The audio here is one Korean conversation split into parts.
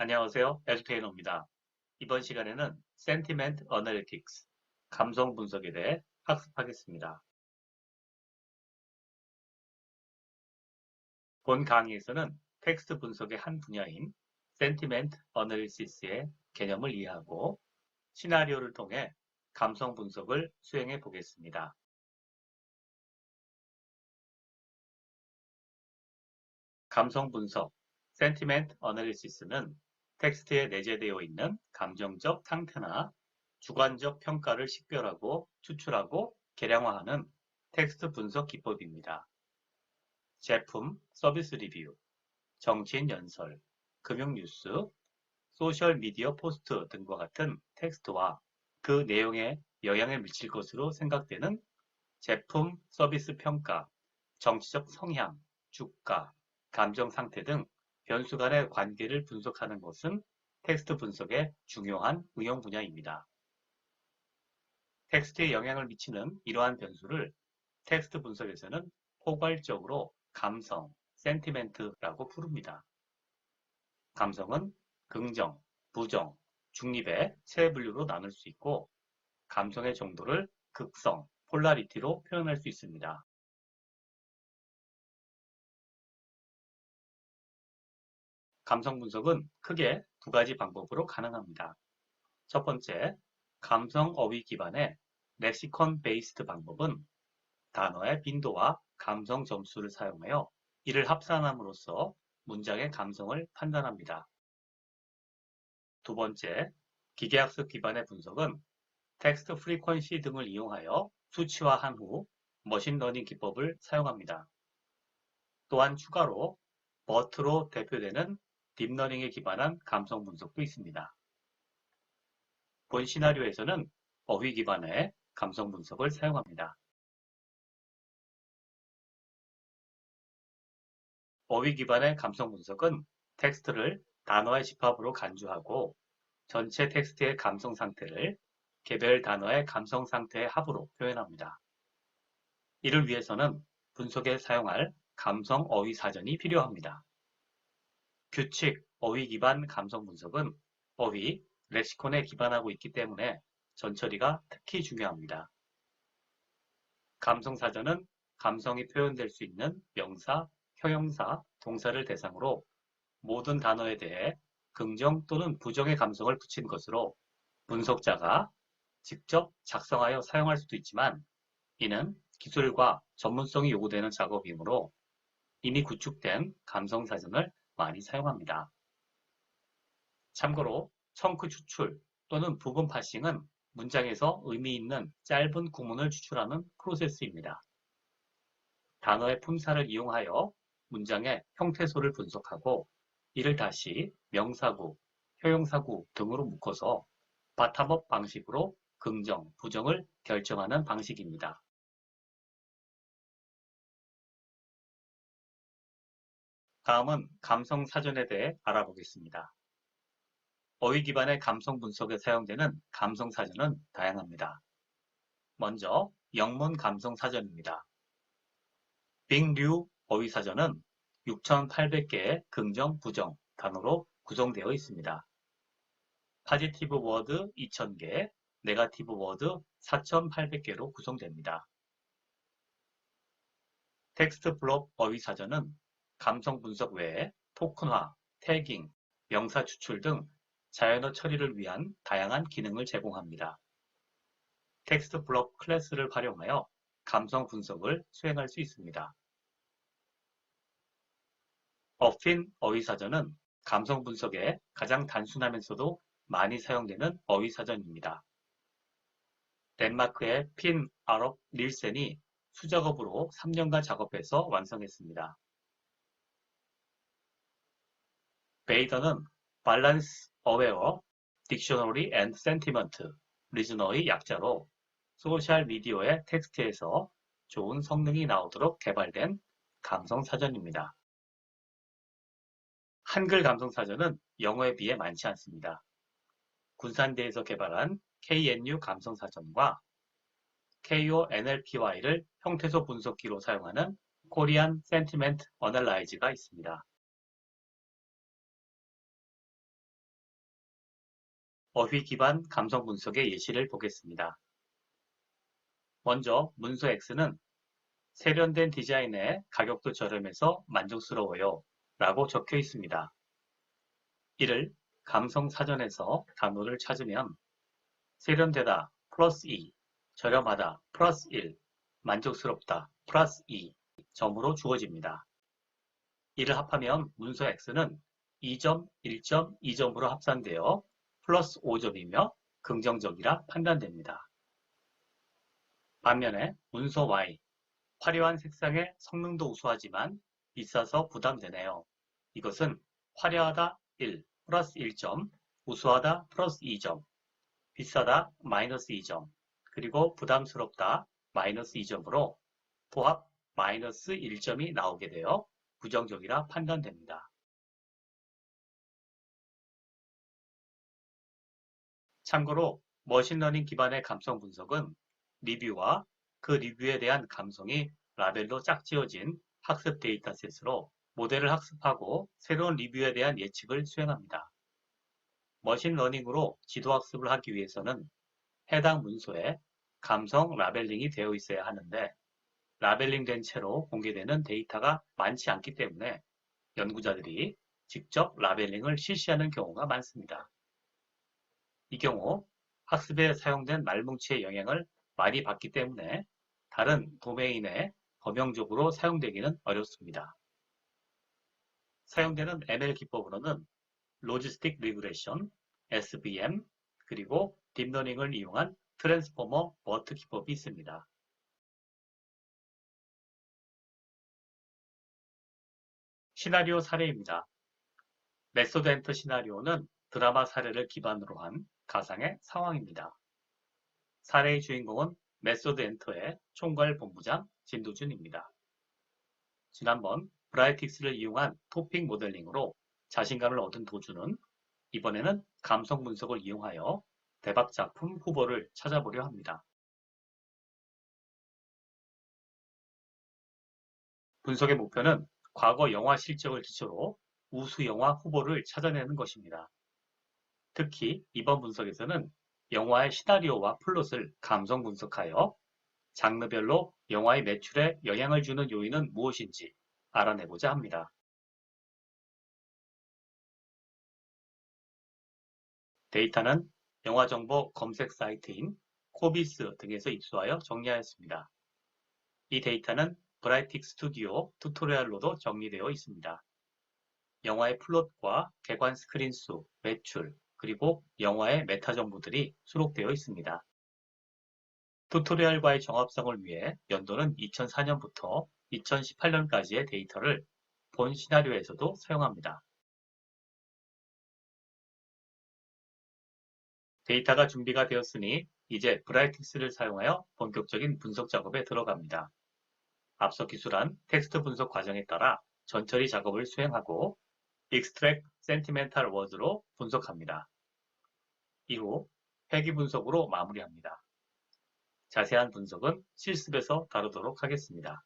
안녕하세요. 에듀테이너입니다. 이번 시간에는 Sentiment Analytics, 감성 분석에 대해 학습하겠습니다. 본 강의에서는 텍스트 분석의 한 분야인 Sentiment Analysis의 개념을 이해하고 시나리오를 통해 감성 분석을 수행해 보겠습니다. 감성 분석, Sentiment Analysis는 텍스트에 내재되어 있는 감정적 상태나 주관적 평가를 식별하고 추출하고 계량화하는 텍스트 분석 기법입니다. 제품, 서비스 리뷰, 정치인 연설, 금융 뉴스, 소셜 미디어 포스트 등과 같은 텍스트와 그 내용에 영향을 미칠 것으로 생각되는 제품, 서비스 평가, 정치적 성향, 주가, 감정 상태 등 변수 간의 관계를 분석하는 것은 텍스트 분석의 중요한 응용 분야입니다. 텍스트에 영향을 미치는 이러한 변수를 텍스트 분석에서는 포괄적으로 감성, 센티멘트라고 부릅니다. 감성은 긍정, 부정, 중립의 세 분류로 나눌 수 있고 감성의 정도를 극성, 폴라리티로 표현할 수 있습니다. 감성 분석은 크게 두 가지 방법으로 가능합니다. 첫 번째, 감성 어휘 기반의 렉시컨 베이스드 방법은 단어의 빈도와 감성 점수를 사용하여 이를 합산함으로써 문장의 감성을 판단합니다. 두 번째, 기계학습 기반의 분석은 텍스트 프리퀀시 등을 이용하여 수치화한 후 머신러닝 기법을 사용합니다. 또한 추가로 버트로 대표되는 딥러닝에 기반한 감성 분석도 있습니다. 본 시나리오에서는 어휘 기반의 감성 분석을 사용합니다. 어휘 기반의 감성 분석은 텍스트를 단어의 집합으로 간주하고 전체 텍스트의 감성 상태를 개별 단어의 감성 상태의 합으로 표현합니다. 이를 위해서는 분석에 사용할 감성 어휘 사전이 필요합니다. 규칙, 어휘 기반 감성 분석은 어휘, 렉시콘에 기반하고 있기 때문에 전처리가 특히 중요합니다. 감성 사전은 감성이 표현될 수 있는 명사, 형용사, 동사를 대상으로 모든 단어에 대해 긍정 또는 부정의 감성을 붙인 것으로 분석자가 직접 작성하여 사용할 수도 있지만 이는 기술과 전문성이 요구되는 작업이므로 이미 구축된 감성 사전을 많이 사용합니다. 참고로 청크 추출 또는 부분 파싱은 문장에서 의미 있는 짧은 구문을 추출하는 프로세스입니다. 단어의 품사를 이용하여 문장의 형태소를 분석하고 이를 다시 명사구, 효용사구 등으로 묶어서 바텀업 방식으로 긍정, 부정을 결정하는 방식입니다. 다음은 감성 사전에 대해 알아보겠습니다. 어휘 기반의 감성 분석에 사용되는 감성 사전은 다양합니다. 먼저 영문 감성 사전입니다. 빙류 어휘 사전은 6,800개의 긍정, 부정 단어로 구성되어 있습니다. 파지티브 워드 2,000개, 네가티브 워드 4,800개로 구성됩니다. 텍스트 블록 어휘 사전은 감성 분석 외에 토큰화, 태깅, 명사 추출 등 자연어 처리를 위한 다양한 기능을 제공합니다. 텍스트 블록 클래스를 활용하여 감성 분석을 수행할 수 있습니다. 어핀 어휘사전은 감성 분석에 가장 단순하면서도 많이 사용되는 어휘사전입니다. 덴마크의 핀 아럽 릴센이 수작업으로 3년간 작업해서 완성했습니다. 베이더는 Balance Aware Dictionary and Sentiment 리즈너의 약자로 소셜 미디어의 텍스트에서 좋은 성능이 나오도록 개발된 감성 사전입니다. 한글 감성 사전은 영어에 비해 많지 않습니다. 군산대에서 개발한 KNU 감성 사전과 KONLPY를 형태소 분석기로 사용하는 코리안 센티멘트 어널라이즈가 있습니다. 어휘 기반 감성 분석의 예시를 보겠습니다. 먼저 문서 X는 세련된 디자인에 가격도 저렴해서 만족스러워요 라고 적혀 있습니다. 이를 감성 사전에서 단어를 찾으면 세련되다 플러스 2, 저렴하다 플러스 1, 만족스럽다 플러스 2 점으로 주어집니다. 이를 합하면 문서 X는 2점, 1점, 2점으로 합산되어 플러스 5점이며 긍정적이라 판단됩니다. 반면에 문서 Y, 화려한 색상의 성능도 우수하지만 비싸서 부담되네요. 이것은 화려하다 1, 플러스 1점, 우수하다 플러스 2점, 비싸다 마이너스 2점, 그리고 부담스럽다 마이너스 2점으로 포합 마이너스 1점이 나오게 되어 부정적이라 판단됩니다. 참고로 머신러닝 기반의 감성 분석은 리뷰와 그 리뷰에 대한 감성이 라벨로 짝지어진 학습 데이터셋으로 모델을 학습하고 새로운 리뷰에 대한 예측을 수행합니다. 머신러닝으로 지도학습을 하기 위해서는 해당 문서에 감성 라벨링이 되어 있어야 하는데 라벨링 된 채로 공개되는 데이터가 많지 않기 때문에 연구자들이 직접 라벨링을 실시하는 경우가 많습니다. 이 경우 학습에 사용된 말뭉치의 영향을 많이 받기 때문에 다른 도메인에 범용적으로 사용되기는 어렵습니다. 사용되는 ML 기법으로는 로지스틱 리그레션, SVM, 그리고 딥러닝을 이용한 트랜스포머 버트 기법이 있습니다. 시나리오 사례입니다. 메소드 엔터 시나리오는 드라마 사례를 기반으로 한 가상의 상황입니다. 사례의 주인공은 메소드 엔터의 총괄 본부장 진도준입니다. 지난번 브라이틱스를 이용한 토픽 모델링으로 자신감을 얻은 도준은 이번에는 감성 분석을 이용하여 대박 작품 후보를 찾아보려 합니다. 분석의 목표는 과거 영화 실적을 기초로 우수 영화 후보를 찾아내는 것입니다. 특히 이번 분석에서는 영화의 시나리오와 플롯을 감성 분석하여 장르별로 영화의 매출에 영향을 주는 요인은 무엇인지 알아내고자 합니다. 데이터는 영화 정보 검색 사이트인 코비스 등에서 입수하여 정리하였습니다. 이 데이터는 브라이틱 스튜디오 튜토리얼로도 정리되어 있습니다. 영화의 플롯과 개관 스크린 수, 매출, 그리고 영화의 메타 정보들이 수록되어 있습니다. 튜토리얼과의 정합성을 위해 연도는 2004년부터 2018년까지의 데이터를 본 시나리오에서도 사용합니다. 데이터가 준비가 되었으니 이제 브라이틱스를 사용하여 본격적인 분석 작업에 들어갑니다. 앞서 기술한 텍스트 분석 과정에 따라 전처리 작업을 수행하고 extract sentimental word로 분석합니다. 이후 회귀 분석으로 마무리합니다. 자세한 분석은 실습에서 다루도록 하겠습니다.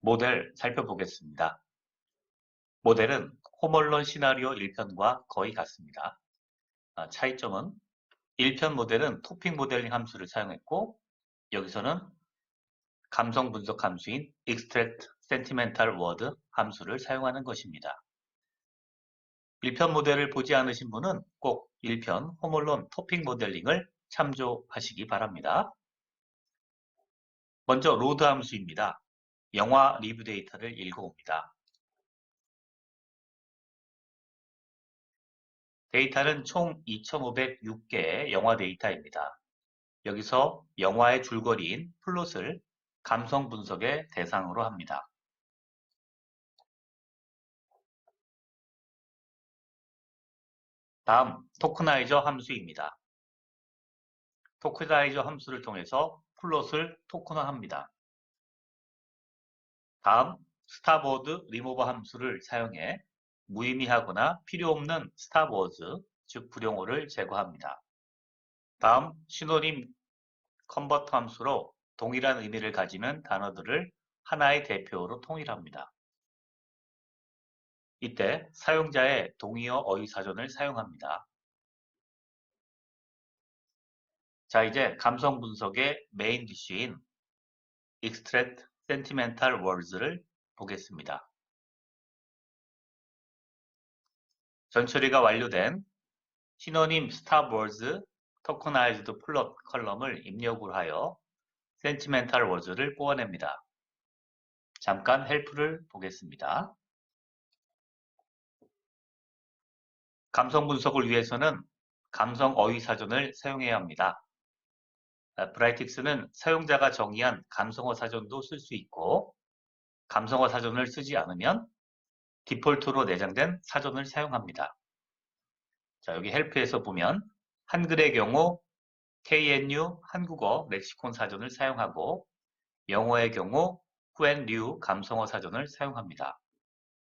모델 살펴보겠습니다. 모델은 호멀론 시나리오 1편과 거의 같습니다. 아, 차이점은 1편 모델은 토픽 모델링 함수를 사용했고 여기서는 감성 분석 함수인 extract sentimental word 함수를 사용하는 것입니다. 1편 모델을 보지 않으신 분은 꼭 1편 호멀론 토픽 모델링을 참조하시기 바랍니다. 먼저 로드 함수입니다. 영화 리뷰 데이터를 읽어옵니다. 데이터는 총 2506개의 영화 데이터입니다. 여기서 영화의 줄거리인 플롯을 감성 분석의 대상으로 합니다. 다음 토크나이저 함수입니다. 토크나이저 함수를 통해서 플롯을 토큰화합니다. 다음 스타보드 리모버 함수를 사용해 무의미하거나 필요없는 스타워즈, 즉 불용어를 제거합니다. 다음 시노님 컨버터 함수로 동일한 의미를 가지는 단어들을 하나의 대표로 통일합니다. 이때 사용자의 동의어 어휘 사전을 사용합니다. 자, 이제 감성 분석의 메인 기슈인 extract sentimental words를 보겠습니다. 전처리가 완료된 시노님 스타버즈 토커나이즈드 플롯 컬럼을 입력을 하여 센티멘탈 워즈를 뽑아냅니다. 잠깐 헬프를 보겠습니다. 감성 분석을 위해서는 감성 어휘 사전을 사용해야 합니다. 브라이틱스는 사용자가 정의한 감성어 사전도 쓸 수 있고 감성어 사전을 쓰지 않으면 디폴트로 내장된 사전을 사용합니다. 자, 여기 헬프에서 보면 한글의 경우 KNU 한국어 렉시콘 사전을 사용하고 영어의 경우 후앤류 감성어 사전을 사용합니다.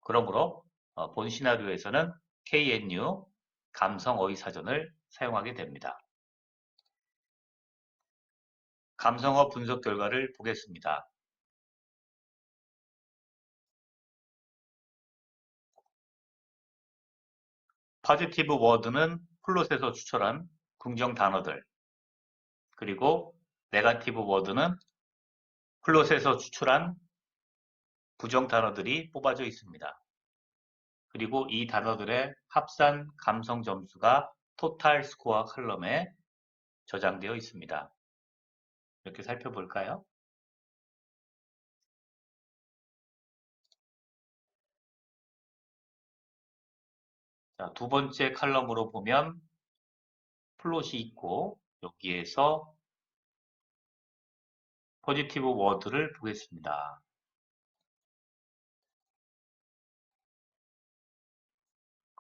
그러므로 어, 본 시나리오에서는 KNU 감성어휘 사전을 사용하게 됩니다. 감성어 분석 결과를 보겠습니다. 파지티브 워드는 플롯에서 추출한 긍정 단어들 그리고 네가티브 워드는 플롯에서 추출한 부정 단어들이 뽑아져 있습니다. 그리고 이 단어들의 합산 감성 점수가 토탈 스코어 컬럼에 저장되어 있습니다. 이렇게 살펴볼까요? 자, 두 번째 칼럼으로 보면 플롯이 있고 여기에서 포지티브 워드를 보겠습니다.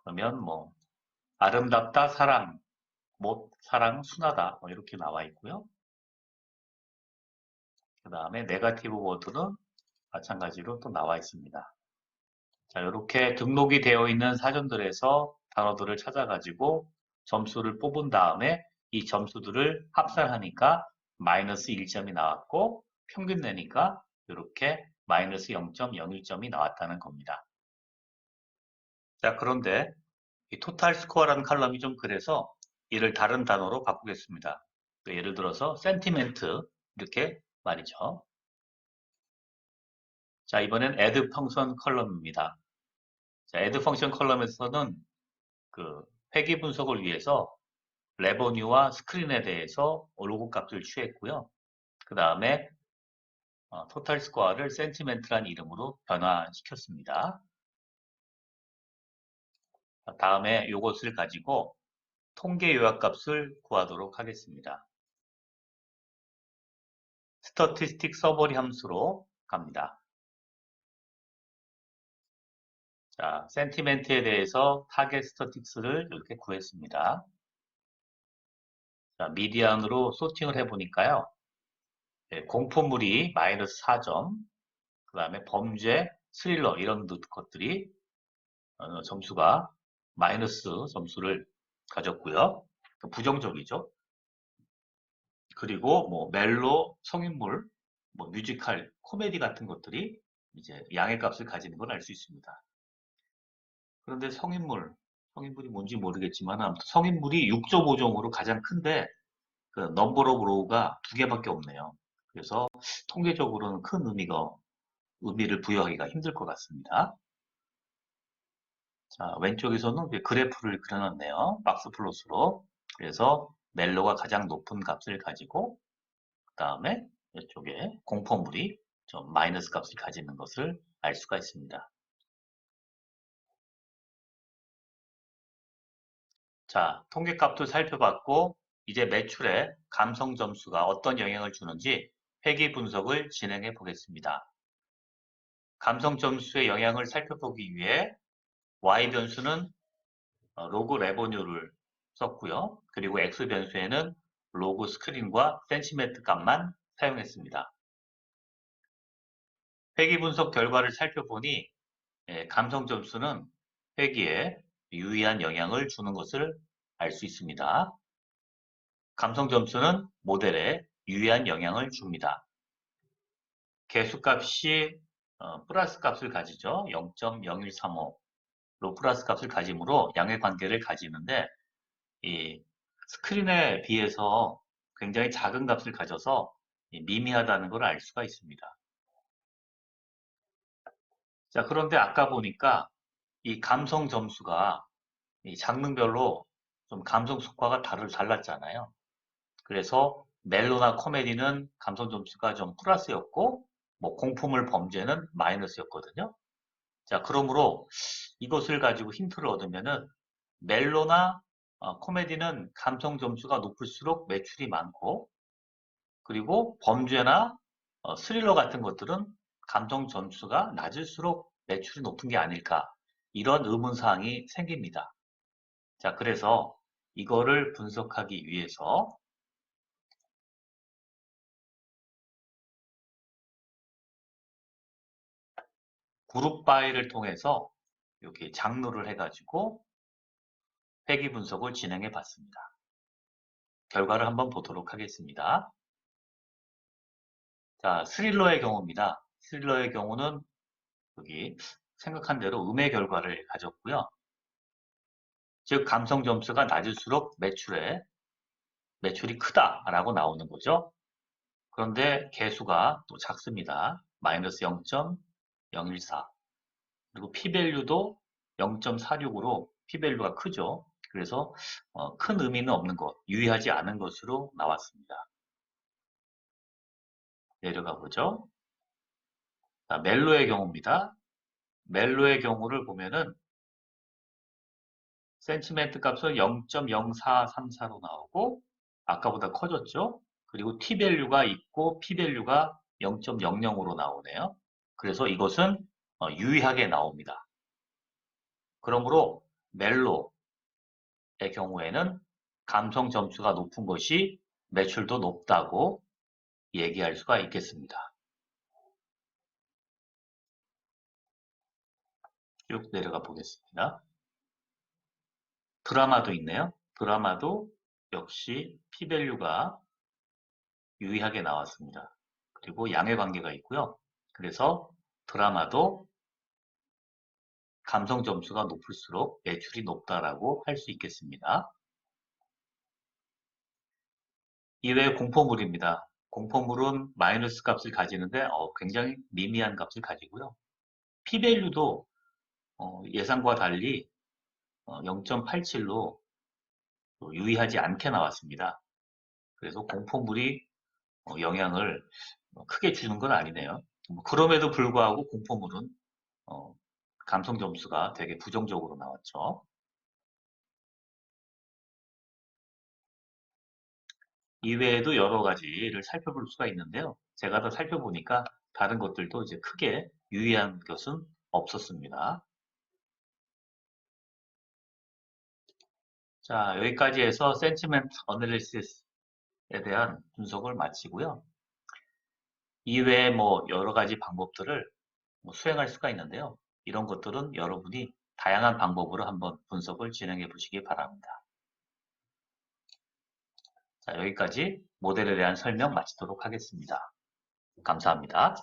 그러면 뭐 아름답다, 사랑, 못, 사랑, 순하다 뭐 이렇게 나와 있고요. 그 다음에 네가티브 워드는 마찬가지로 또 나와 있습니다. 자, 이렇게 등록이 되어 있는 사전들에서 단어들을 찾아가지고 점수를 뽑은 다음에 이 점수들을 합산하니까 마이너스 1점이 나왔고 평균 내니까 이렇게 마이너스 0.01점이 나왔다는 겁니다. 자, 그런데 이 토탈 스코어라는 칼럼이 좀 그래서 이를 다른 단어로 바꾸겠습니다. 예를 들어서 센티멘트 이렇게 말이죠. 자, 이번엔 add 펑션 컬럼입니다. 자, add 펑션 컬럼에서는 그 회귀 분석을 위해서 레버뉴와 스크린에 대해서 로고 값을 취했고요. 그 다음에 어, 토탈 스코어를 센티멘트란 이름으로 변화시켰습니다. 다음에 이것을 가지고 통계 요약값을 구하도록 하겠습니다. 스터티스틱 서버리 함수로 갑니다. 자, 센티멘트에 대해서 타겟 스터틱스를 이렇게 구했습니다. 자, 미디안으로 소팅을 해보니까요. 네, 공포물이 마이너스 4점, 그 다음에 범죄, 스릴러 이런 것들이 어, 점수가 마이너스 점수를 가졌고요. 그 부정적이죠. 그리고 뭐 멜로, 성인물, 뭐 뮤지컬, 코미디 같은 것들이 이제 양의 값을 가지는 걸알수 있습니다. 그런데 성인물, 성인물이 뭔지 모르겠지만 아무튼 성인물이 6.5점으로 가장 큰데 그 넘버 오브 로우가 두 개밖에 없네요. 그래서 통계적으로는 큰 의미가 의미를 부여하기가 힘들 것 같습니다. 자, 왼쪽에서는 그래프를 그려놨네요. 박스 플롯으로. 그래서 멜로가 가장 높은 값을 가지고 그 다음에 이쪽에 공포물이 좀 마이너스 값을 가지는 것을 알 수가 있습니다. 자, 통계값도 살펴봤고 이제 매출에 감성 점수가 어떤 영향을 주는지 회계 분석을 진행해 보겠습니다. 감성 점수의 영향을 살펴보기 위해 Y 변수는 어, 로그 레버뉴를 썼고요. 그리고 X 변수에는 로그 스크린과 센티메트 값만 사용했습니다. 회계 분석 결과를 살펴보니 예, 감성 점수는 회계에 유의한 영향을 주는 것을 알 수 있습니다. 감성 점수는 모델에 유의한 영향을 줍니다. 개수값이 어, 플러스 값을 가지죠. 0.0135 로플라스 값을 가지므로 양의 관계를 가지는데 이 스크린에 비해서 굉장히 작은 값을 가져서 미미하다는 걸 알 수가 있습니다. 자, 그런데 아까 보니까 이 감성 점수가 이 장르별로 좀 감성 속과가 다를 달랐잖아요. 그래서 멜로나 코미디는 감성 점수가 좀 플러스였고 뭐 공포물 범죄는 마이너스였거든요. 자, 그러므로 이것을 가지고 힌트를 얻으면은 멜로나 어, 코미디는 감성 점수가 높을수록 매출이 많고 그리고 범죄나 어, 스릴러 같은 것들은 감성 점수가 낮을수록 매출이 높은 게 아닐까 이런 의문사항이 생깁니다. 자, 그래서 이거를 분석하기 위해서 그룹 바이를 통해서 이렇게 장르를 해가지고 회귀 분석을 진행해 봤습니다. 결과를 한번 보도록 하겠습니다. 자, 스릴러의 경우입니다. 스릴러의 경우는 여기 생각한 대로 음의 결과를 가졌고요. 즉 감성 점수가 낮을수록 매출에 매출이 크다라고 나오는 거죠. 그런데 개수가 또 작습니다. 마이너스 0.014 그리고 P밸류도 0.46으로 P밸류가 크죠. 그래서 어, 큰 의미는 없는 것, 유의하지 않은 것으로 나왔습니다. 내려가 보죠. 자, 멜로의 경우입니다. 멜로의 경우를 보면은 센티멘트 값은 0.0434로 나오고 아까보다 커졌죠. 그리고 T밸류가 있고 P밸류가 0.00으로 나오네요. 그래서 이것은 어, 유의하게 나옵니다. 그러므로 멜로의 경우에는 감성 점수가 높은 것이 매출도 높다고 얘기할 수가 있겠습니다. 쭉 내려가 보겠습니다. 드라마도 있네요. 드라마도 역시 P밸류가 유의하게 나왔습니다. 그리고 양의 관계가 있고요. 그래서 드라마도 감성 점수가 높을수록 매출이 높다라고 할 수 있겠습니다. 이외에 공포물입니다. 공포물은 마이너스 값을 가지는데 어, 굉장히 미미한 값을 가지고요. P밸류도 어, 예상과 달리 0.87로 어, 유의하지 않게 나왔습니다. 그래서 공포물이 어, 영향을 크게 주는 건 아니네요. 뭐 그럼에도 불구하고 공포물은 감성 점수가 되게 부정적으로 나왔죠. 이외에도 여러 가지를 살펴볼 수가 있는데요. 제가 더 살펴보니까 다른 것들도 이제 크게 유의한 것은 없었습니다. 자, 여기까지 해서 센티멘트 어널리시스에 대한 분석을 마치고요. 이외에 뭐 여러 가지 방법들을 뭐 수행할 수가 있는데요. 이런 것들은 여러분이 다양한 방법으로 한번 분석을 진행해 보시기 바랍니다. 자, 여기까지 모델에 대한 설명 마치도록 하겠습니다. 감사합니다.